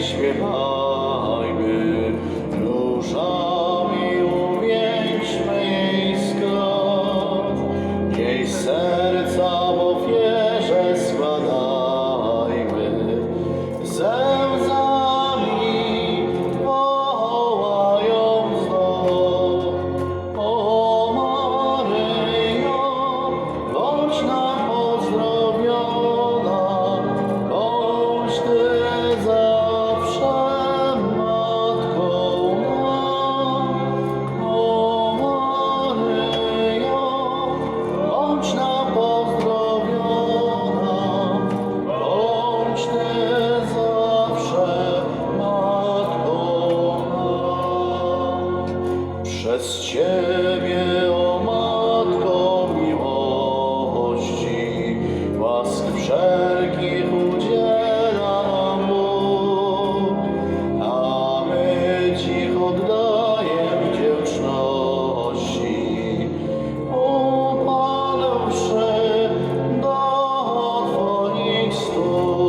śpiewajmy, dusza Ciebie, o Matko miłości, łask wszelkich udziela nam a my Ci oddaję wdzięczności. Upadłszy do Twoich stóp,